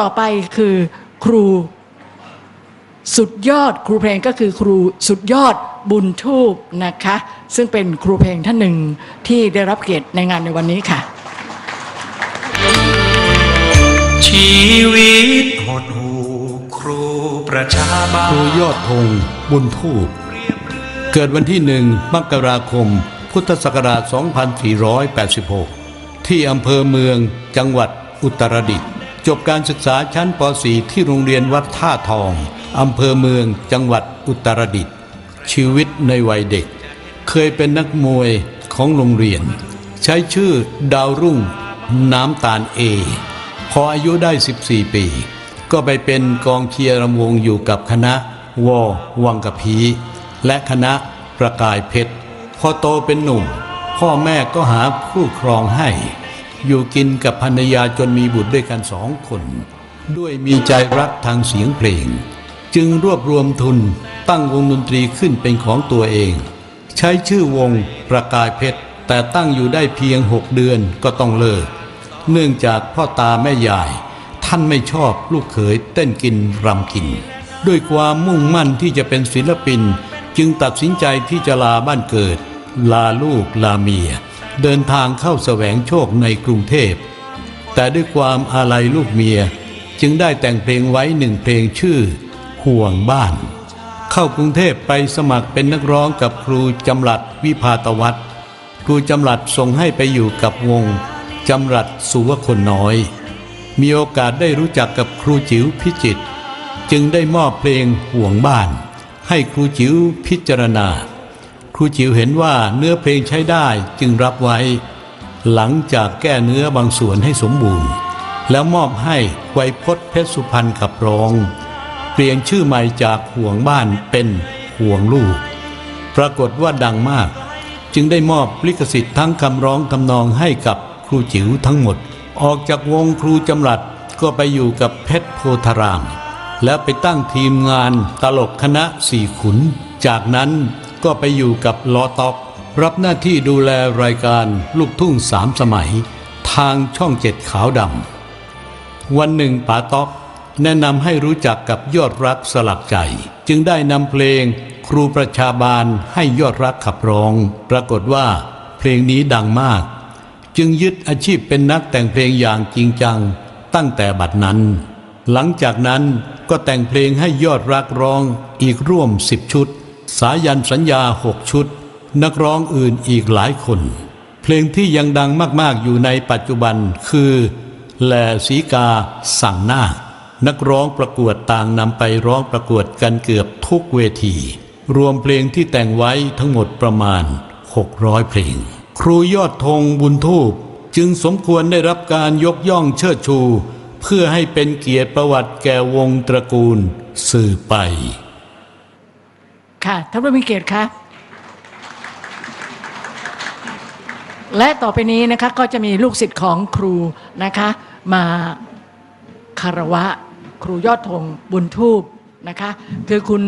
ต่อไปคือครูสุดยอดครูเพลงก็คือครูสุดยอดบุญทูบนะคะ ซึ่งเป็นครูเพลงท่านหนึ่งที่ได้รับเกียรติในงานในวันนี้ค่ะ ชีวิตหดหูครูประชาบาครูลยอดธงบุญทูปเกิดวันที่หนึ่งมกราคม พุทธศักราช 2486 ที่อำเภอเมืองจังหวัดอุตรดิตถ์ จบการศึกษาชั้นป .4 ที่โรงเรียนวัดท่าทอง อำเภอเมือง จังหวัดอุตรดิตถ์ ชีวิตในวัยเด็ก เคยเป็นนักมวยของโรงเรียน ใช้ชื่อดาวรุ่ง น้ำตาลเอ พออายุได้ 14 ปี ก็ไปเป็นกองเชียร์รำวงอยู่กับคณะวอวังกะพี และคณะประกายเพชร พอโตเป็นหนุ่ม พ่อแม่ก็หาคู่ครองให้ อยู่กินกับภรรยาจนมีบุตรด้วยกันสองคน ด้วยมีใจรักทางเสียงเพลง จึงรวบรวมทุนตั้งวงดนตรีขึ้นเป็นของตัวเอง ใช้ชื่อวงประกายเพชร แต่ตั้งอยู่ได้เพียงหกเดือนก็ต้องเลิก เนื่องจากพ่อตาแม่ยาย ท่านไม่ชอบลูกเขยเต้นกินรำกิน ด้วยความมุ่งมั่นที่จะเป็นศิลปิน จึงตัดสินใจที่จะลาบ้านเกิด ลาลูกลาเมีย เดินทางเข้าแสวงโชคในกรุงเทพ แต่ด้วยความอาลัยลูกเมียจึงได้แต่งเพลงไว้หนึ่งเพลงชื่อ ห่วงบ้าน เข้ากรุงเทพไปสมัครเป็นนักร้องกับครูจำหลัดวิพาตวัฒน์ครูจำหลัดส่งให้ไปอยู่กับวงจำหลัดสุวคนน้อย มีโอกาสได้รู้จักกับครูจิ๋วพิจิต จึงได้มอบเพลงห่วงบ้าน ให้ครูจิ๋วพิจารณา ครูจิ๋วเห็นว่าเนื้อเพลงใช้ได้จึงรับไว้ หลังจากแก้เนื้อบางส่วนให้สมบูรณ์ แล้วมอบให้ไวยพจน์เพชรสุพรรณขับร้อง เปลี่ยนชื่อใหม่จากห่วงบ้านเป็นห่วงลูก ปรากฏว่าดังมาก จึงได้มอบลิขสิทธิ์ทั้งคำร้องทำนองให้กับครูจิ๋วทั้งหมด ออกจากวงครูจำหลัดก็ไปอยู่กับเพชรโพธาราม แล้วไปตั้งทีมงานตลกคณะสี่ขุน จากนั้น ก็ไปอยู่กับลอตอก รับหน้าที่ดูแลรายการลูกทุ่งสามสมัย ทางช่องเจ็ดขาวดำวันหนึ่งป๋าต๊อกแนะนำให้รู้จักกับยอดรักสลักใจ จึงได้นำเพลงครูประชาบาลให้ยอดรักขับร้อง ปรากฏว่าเพลงนี้ดังมาก จึงยึดอาชีพเป็นนักแต่งเพลงอย่างจริงจัง ตั้งแต่บัดนั้น หลังจากนั้นก็แต่งเพลงให้ยอดรักร้องอีกร่วมสิบชุด สายันสัญญาหกชุด นักร้องอื่นอีกหลายคน เพลงที่ยังดังมากๆอยู่ในปัจจุบันคือ แลสีกาสั่งหน้า นักร้องประกวดต่างนำไปร้องประกวดกันเกือบทุกเวที รวมเพลงที่แต่งไว้ทั้งหมดประมาณ 600 เพลง ครูยอดธงบุญทูปจึงสมควรได้รับการยกย่องเชิดชู เพื่อให้เป็นเกียรติประวัติแก่วงตระกูล สืบไป ค่ะท่านผู้มีเกียรติคะและต่อไปนี้นะคะก็จะมีลูกศิษย์ของครูนะคะมาคารวะครูยอดธงบุญทูบนะคะคือคุณ